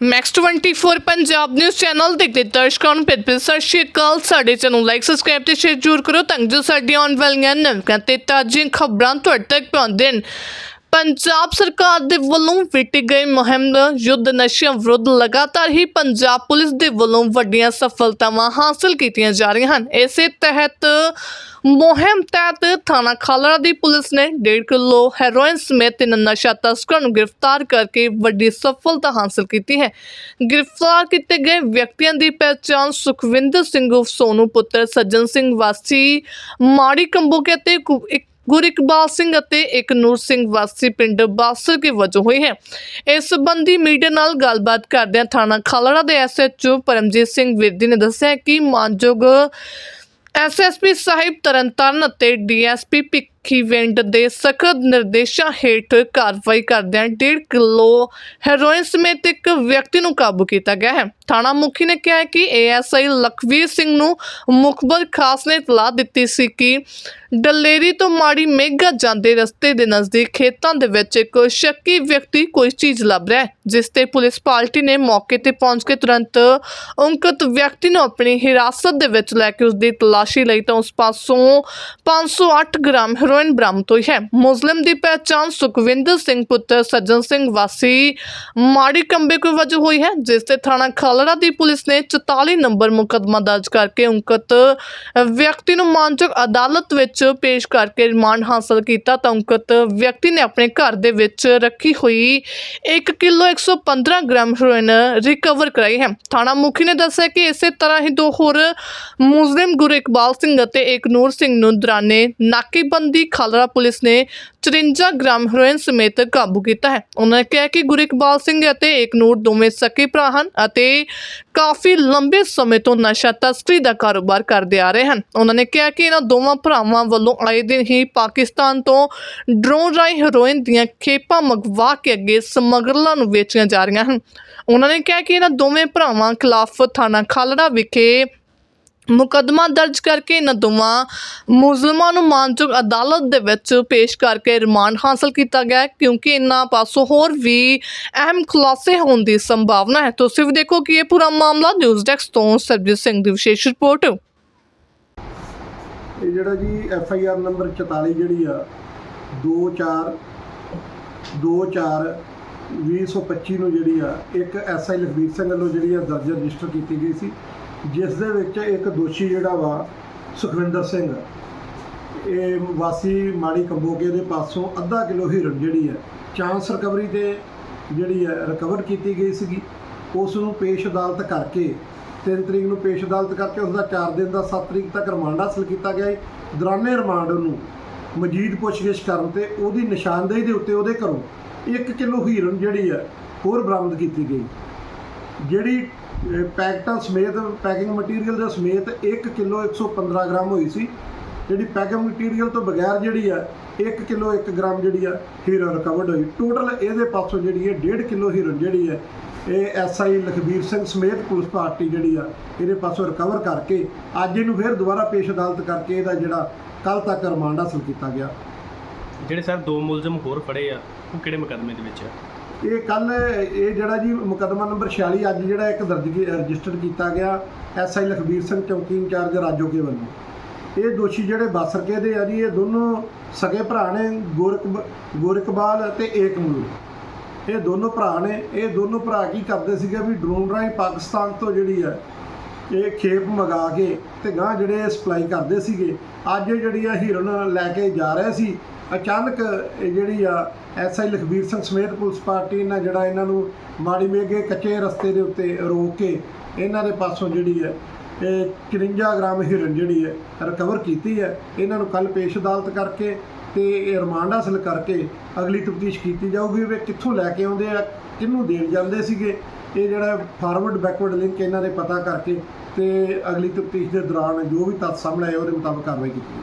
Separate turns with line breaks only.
Max 24 Punjab news channel ਦੇਖਦੇ ਦਰਸ਼ਕਾਂ ਨੂੰ ਪਿਆਰ ਭਰੀ ਸਤਿ ਸ਼੍ਰੀ ਅਕਾਲ। ਸਾਡੇ ਚੈਨਲ ਲਾਈਕ ਸਬਸਕ੍ਰਾਈਬ ਤੇ ਸ਼ੇਅਰ ਜ਼ਰੂਰ ਕਰੋ ਤਾਂ ਜੋ ਸਾਡੀਆਂ ਆਉਣ ਵਾਲੀਆਂ ਨਵੀਆਂ ਤੇ ਤਾਜ਼ੀਆਂ ਖਬਰਾਂ ਤੁਹਾਡੇ ਤੱਕ ਪਹੁੰਚਣ। ਪੰਜਾਬ ਸਰਕਾਰ ਦੇ ਵੱਲੋਂ ਵਿੱਢੀ ਗਈ ਮੁਹਿੰਮ ਯੁੱਧ ਨਸ਼ਿਆਂ ਵਿਰੁੱਧ ਲਗਾਤਾਰ ਹੀ ਪੰਜਾਬ ਪੁਲਿਸ ਦੇ ਵੱਲੋਂ ਵੱਡੀਆਂ ਸਫਲਤਾਵਾਂ ਹਾਸਲ ਕੀਤੀਆਂ ਜਾ ਰਹੀਆਂ ਹਨ। ਇਸੇ ਤਹਿਤ ਮੁਹਿੰਮ ਤਹਿਤ ਥਾਣਾ ਖਾਲੜਾ ਦੀ ਪੁਲਿਸ ਨੇ 1.5 ਕਿਲੋ ਹੈਰੋਇਨ ਸਮੇਤ ਤਿੰਨ ਨਸ਼ਾ ਤਸਕਰਾਂ ਨੂੰ ਗ੍ਰਿਫਤਾਰ ਕਰਕੇ ਵੱਡੀ ਸਫਲਤਾ ਹਾਸਲ ਕੀਤੀ ਹੈ। ਗ੍ਰਿਫਤਾਰ ਕੀਤੇ ਗਏ ਵਿਅਕਤੀਆਂ ਦੀ ਪਹਿਚਾਣ ਸੁਖਵਿੰਦਰ ਸਿੰਘ ਉਰਫ ਸੋਨੂ ਪੁੱਤਰ ਸੱਜਣ ਸਿੰਘ ਵਾਸੀ ਮਾੜੀ ਕੰਬੋਕੇ ਤੇ ਇੱਕ ਗੁਰਿਕਬਾਲ ਸਿੰਘ ਅਤੇ ਇੱਕ ਨੂਰ ਸਿੰਘ ਵਾਸੀ ਪਿੰਡ ਬਾਸਰ ਕੇ ਵਜੋਂ ਹੋਈ ਹੈ। ਇਸ ਸੰਬੰਧੀ ਮੀਡੀਆ ਨਾਲ ਗੱਲਬਾਤ ਕਰਦਿਆਂ ਥਾਣਾ ਖਾਲੜਾ ਦੇ ਐਸਐਚਓ ਪਰਮਜੀਤ ਸਿੰਘ ਵਿਰਦੀ ਨੇ ਦੱਸਿਆ ਕਿ ਮਾਨਯੋਗ ਐਸਐਸਪੀ ਸਾਹਿਬ ਤਰਨਤਾਰਨ ਅਤੇ ਡੀਐਸਪੀ ਭਿੱਖੀਵਿੰਡ ਦੇ ਸਖਤ ਨਿਰਦੇਸ਼ਾਂ ਹੇਠ ਕਾਰਵਾਈ ਕਰਦਿਆਂ 1.5 ਕਿਲੋ ਹੈਰੋਇਨ ਸਮੇਤ ਇੱਕ ਵਿਅਕਤੀ ਨੂੰ ਕਾਬੂ ਕੀਤਾ ਗਿਆ ਹੈ। ਥਾਣਾ ਮੁਖੀ ਨੇ ਕਿਹਾ ਕਿ ਏਐਸਆਈ ਲਖਵੀਰ ਸਿੰਘ ਨੂੰ ਮੁਖਬਰ ਖਾਸ ਨੇ ਇਤਲਾਹ ਦਿੱਤੀ ਸੀ ਕਿ ਡਲੇਰੀ ਤੋਂ ਮਾੜੀ ਮੇਗਾ ਜਾਂਦੇ ਰਸਤੇ ਦੇ ਨਜ਼ਦੀਕ ਖੇਤਾਂ ਦੇ ਵਿੱਚ ਇੱਕ ਸ਼ੱਕੀ ਵਿਅਕਤੀ ਕੋਈ ਚੀਜ਼ ਲੱਭ ਰਿਹਾ ਹੈ, ਜਿਸ ਤੇ ਪੁਲਿਸ ਪਾਰਟੀ ਨੇ ਮੌਕੇ ਤੇ ਪਹੁੰਚ ਕੇ ਤੁਰੰਤ ਉਨਕਤ ਵਿਅਕਤੀ ਨੂੰ ਆਪਣੀ ਹਿਰਾਸਤ ਦੇ ਵਿੱਚ ਲੈ ਕੇ ਉਸ ਦੀ ਤਲਾਸ਼ੀ ਲਈ ਤਾਂ ਉਸ ਪਾਸੋਂ 508 ਗ੍ਰਾਮ ਹੈਰੋਇਨ ਬਰਾਮਦ ਹੋਈ ਹੈ ਮੁਸਲਿਮ ਦੀ ਪਹਿਚਾਣ ਸੁਖਵਿੰਦਰ ਸਿੰਘ ਪੁੱਤਰ ਸੱਜਣ ਸਿੰਘ ਵਾਸੀ ਮਾੜੀ ਕੰਬੇ ਕੋਈ ਵਜ੍ਹਾ ਹੋਈ ਹੈ, ਜਿਸ ਤੇ ਥਾਣਾ ਖਾਲੜਾ ਦੀ ਪੁਲਿਸ ਨੇ 44 ਨੰਬਰ ਮੁਕੱਦਮਾ ਦਰਜ ਕਰਕੇ ਉਨਕਤ ਵਿਅਕਤੀ ਨੂੰ ਮਾਨਯੋਗ ਅਦਾਲਤ ਵਿੱਚ ਪੇਸ਼ ਕਰਕੇ ਰਿਮਾਂਡ ਹਾਸਲ ਕੀਤਾ ਤਾਂ ਉਨਕਤ ਵਿਅਕਤੀ ਨੇ ਆਪਣੇ ਘਰ ਦੇ ਵਿੱਚ ਰੱਖੀ ਹੋਈ 1 ਕਿਲੋ 115 ਗ੍ਰਾਮ ਹੈਰੋਇਨ ਰਿਕਵਰ ਕਰਾਈ ਹੈ। ਥਾਣਾ ਮੁਖੀ ਨੇ ਦੱਸਿਆ ਕਿ ਇਸੇ ਤਰ੍ਹਾਂ ਹੀ ਦੋ ਹੋਰ ਮੁਸਲਿਮ ਗੁਰੂ ਇਕਬਾਲ ਸਿੰਘ ਅਤੇ ਇੱਕ ਨੂਰ ਸਿੰਘ ਨੂੰ ਦੌਰਾਨੇ ਨਾਕੇਬੰਦੀ ਖਾਲੜਾ ਪੁਲਿਸ ਨੇ 54 ਗ੍ਰਾਮ ਹੈਰੋਇਨ ਸਮੇਤ ਕਾਬੂ ਕੀਤਾ ਹੈ। ਉਹਨਾਂ ਨੇ ਕਿਹਾ ਕਿ ਗੁਰੂ ਸਿੰਘ ਅਤੇ ਇੱਕ ਦੋਵੇਂ ਸਕੇ ਭਰਾ ਹਨ ਅਤੇ ਕਾਫੀ ਲੰਬੇ ਸਮੇਂ ਤੋਂ ਨਸ਼ਾ ਤਸਕਰੀ ਦਾ ਕਾਰੋਬਾਰ ਕਰਦੇ ਆ ਰਹੇ ਹਨ। ਉਹਨਾਂ ਨੇ ਕਿਹਾ ਕਿ ਇਹਨਾਂ ਦੋਵਾਂ ਭਰਾਵਾਂ ਵੱਲੋਂ ਆਏ ਦਿਨ ਹੀ ਪਾਕਿਸਤਾਨ ਤੋਂ ਡਰੋਨ ਰਾਹੀਂ ਹੈਰੋਇਨ ਦੀਆਂ ਖੇਪਾਂ ਮੰਗਵਾ ਕੇ ਅੱਗੇ ਸਮਗਲਰਾਂ ਨੂੰ ਵੇਚੀਆਂ ਜਾ ਰਹੀਆਂ ਹਨ। ਉਹਨਾਂ ਨੇ ਕਿਹਾ ਕਿ ਇਹਨਾਂ ਦੋਵੇਂ ਭਰਾਵਾਂ ਖਿਲਾਫ ਥਾਣਾ ਖਾਲੜਾ ਵਿਖੇ ਮੁਕੱਦਮਾ ਦਰਜ ਕਰਕੇ ਇਹਨਾਂ ਦੋਵਾਂ ਮੁਸਲਮਾਨਾਂ ਨੂੰ ਮਾਨਯੋਗ ਅਦਾਲਤ ਦੇ ਵਿੱਚ ਪੇਸ਼ ਕਰਕੇ ਰਿਮਾਂਡ ਹਾਸਲ ਕੀਤਾ ਗਿਆ ਹੈ, ਕਿਉਂਕਿ ਇਹਨਾਂ ਪਾਸੋਂ ਹੋਰ ਵੀ ਅਹਿਮ ਖੁਲਾਸੇ ਹੋਣ ਦੀ ਸੰਭਾਵਨਾ ਹੈ। ਤੁਸੀਂ ਵੀ ਦੇਖੋ ਕਿ ਇਹ ਪੂਰਾ ਮਾਮਲਾ ਨਿਊਜ਼ ਡੈਸਕ ਤੋਂ ਸਰਜੀਤ ਸਿੰਘ ਦੀ ਵਿਸ਼ੇਸ਼ ਰਿਪੋਰਟ।
ਇਹ ਜਿਹੜਾ ਜੀ ਐਫ ਆਈ ਆਰ ਨੰਬਰ 44 ਜਿਹੜੀ ਆ 24 24 2025 ਨੂੰ ਜਿਹੜੀ ਆ, ਇੱਕ ਐਸ ਆਈ ਲਖਬੀਰ ਸਿੰਘ ਵੱਲੋਂ ਜਿਹੜੀ ਆ ਦਰਜ ਰਜਿਸਟਰ ਕੀਤੀ ਗਈ ਸੀ। ਜਿਸ ਦੇ ਵਿੱਚ ਇੱਕ ਦੋਸ਼ੀ ਜਿਹੜਾ ਵਾ, ਸੁਖਵਿੰਦਰ ਸਿੰਘ। ਇਹ ਵਾਸੀ ਮਾੜੀ ਕੰਬੋਕੇ ਦੇ ਪਾਸੋਂ ਅੱਧਾ ਕਿਲੋ ਹੀਰਨ ਜਿਹੜੀ ਹੈ ਚਾਂਸ ਰਿਕਵਰੀ ਤੇ ਜਿਹੜੀ ਹੈ ਰਿਕਵਰ ਕੀਤੀ ਗਈ ਸੀਗੀ। ਉਸ ਨੂੰ ਪੇਸ਼ ਅਦਾਲਤ ਕਰਕੇ 3 ਤਰੀਕ ਨੂੰ ਪੇਸ਼ ਅਦਾਲਤ ਕਰਕੇ ਉਸ ਦਾ 4 ਦਿਨ ਦਾ 7 ਤਰੀਕ ਤੱਕ ਰਿਮਾਂਡ ਹਾਸਲ ਕੀਤਾ ਗਿਆ ਹੈ। ਦੌਰਾਨੇ ਰਿਮਾਂਡ ਨੂੰ ਮਜੀਦ ਪੁੱਛਗਿੱਛ ਕਰਨ ਤੇ ਉਹਦੀ ਨਿਸ਼ਾਨਦੇਹੀ ਦੇ ਉੱਤੇ ਉਹਦੇ ਘਰੋਂ 1 ਕਿਲੋ ਹੀਰਨ ਜਿਹੜੀ ਹੈ, ਹੋਰ ਬਰਾਮਦ ਕੀਤੀ ਗਈ। ਜਿਹੜੀ ਪੈਕਟਾਂ ਸਮੇਤ, ਪੈਕਿੰਗ ਮਟੀਰੀਅਲ ਦੇ ਸਮੇਤ 1 ਕਿਲੋ 115 ਗ੍ਰਾਮ ਹੋਈ ਸੀ। ਜਿਹੜੀ ਪੈਕਿੰਗ ਮਟੀਰੀਅਲ ਤੋਂ ਬਗੈਰ ਜਿਹੜੀ ਆ 1 ਕਿਲੋ 1 ਗ੍ਰਾਮ ਜਿਹੜੀ ਆ ਹੀਰੋ ਰਿਕਵਰਡ ਹੋਈ। ਟੋਟਲ ਇਹਦੇ ਪਾਸੋਂ ਜਿਹੜੀ ਹੈ 1.5 ਕਿਲੋ ਹੀਰੋ ਜਿਹੜੀ ਹੈ ਇਹ ਐਸਆਈ ਲਖਬੀਰ ਸਿੰਘ ਸਮੇਤ ਪੁਲਿਸ ਪਾਰਟੀ ਜਿਹੜੀ ਆ, ਇਹਦੇ ਪਾਸੋਂ ਰਿਕਵਰ ਕਰਕੇ, ਅੱਜ ਇਹਨੂੰ ਫਿਰ ਦੁਬਾਰਾ ਪੇਸ਼ ਅਦਾਲਤ ਕਰਕੇ ਇਹਦਾ ਜਿਹੜਾ ਕੱਲ ਤੱਕ ਰਿਮਾਂਡ ਹਾਸਲ ਕੀਤਾ ਗਿਆ।
ਜਿਹੜੇ ਸਰ ਦੋ ਮੁਲਜ਼ਮ ਹੋਰ ਫੜੇ ਆ, ਉਹ ਕਿਹੜੇ ਮੁਕੱਦਮੇ ਦੇ ਵਿੱਚ ਆ?
ਇਹ ਕੱਲ ਇਹ ਜਿਹੜਾ ਜੀ ਮੁਕੱਦਮਾ ਨੰਬਰ 46 ਅੱਜ ਜਿਹੜਾ ਇੱਕ ਦਰਜ ਕੀ- ਰਜਿਸਟਰ ਕੀਤਾ ਗਿਆ ਐਸਆਈ ਲਖਬੀਰ ਸਿੰਘ ਚੌਕੀ ਇੰਚਾਰਜ ਰਾਜੋਕੇ ਵੱਲੋਂ। ਇਹ ਦੋਸ਼ੀ ਜਿਹੜੇ ਬਾਸਰਕੇ ਦੇ ਆ ਜੀ, ਇਹ ਦੋਨੋਂ ਸਕੇ ਭਰਾ ਨੇ ਗੋਰਕ ਗੋਰਕਬਾਲ ਤੇ ਏਕਮੂਲ ਇਹ ਦੋਨੋਂ ਭਰਾ ਨੇ, ਇਹ ਦੋਨੋਂ ਭਰਾ ਕੀ ਕਰਦੇ ਸੀਗੇ ਵੀ ਡਰੋਨ ਰਾਹੀਂ ਪਾਕਿਸਤਾਨ ਤੋਂ ਜਿਹੜੀ ਹੈ ਇਹ ਖੇਪ ਮਗਾ ਕੇ ਤੇ ਗਾਂ ਜਿਹੜੇ ਸਪਲਾਈ ਕਰਦੇ ਸੀਗੇ, ਅੱਜ ਜਿਹੜੀ ਆ ਹੀਰਨ ਲੈ ਕੇ ਜਾ ਰਹੇ ਸੀ, ਅਚਾਨਕ ਇਹ ਜਿਹੜੀ ਆ ਐਸਆਈ ਲਖਬੀਰ ਸਿੰਘ ਸਮੇਤ ਪੁਲਿਸ ਪਾਰਟੀ ਨਾਲ ਜਿਹੜਾ ਇਹਨਾਂ ਨੂੰ ਮਾੜੀ ਮੇਗੇ ਕੱਚੇ ਰਸਤੇ ਦੇ ਉੱਤੇ ਰੋਕ ਕੇ ਇਹਨਾਂ ਦੇ ਪਾਸੋਂ ਜਿਹੜੀ ਹੈ, ਇਹ 53 ਗ੍ਰਾਮ ਹੀਰਨ ਜਿਹੜੀ ਹੈ ਰਿਕਵਰ ਕੀਤੀ ਹੈ। ਇਹਨਾਂ ਨੂੰ ਕੱਲ ਪੇਸ਼ ਅਦਾਲਤ ਕਰਕੇ ਤੇ ਇਹ ਰਿਮਾਂਡ ਹਾਸਲ ਕਰਕੇ ਅਗਲੀ ਤਫਤੀਸ਼ ਕੀਤੀ ਜਾਊਗੀ ਵੀ ਕਿੱਥੋਂ ਲੈ ਕੇ ਆਉਂਦੇ ਆ, ਕਿਹਨੂੰ ਦੇਣ ਜਾਂਦੇ ਸੀਗੇ। ਇਹ ਜਿਹੜਾ ਫਾਰਵਰਡ ਬੈਕਵਰਡ ਲਿੰਕ ਇਹਨਾਂ ਦੇ ਪਤਾ ਕਰਕੇ ਤੇ ਅਗਲੀ ਤਫਤੀਸ਼ ਦੇ ਦੌਰਾਨ ਜੋ ਵੀ ਤੱਥ ਸਾਹਮਣੇ ਆਏ ਉਹਦੇ ਮੁਤਾਬਕ ਕਾਰਵਾਈ ਕੀਤੀ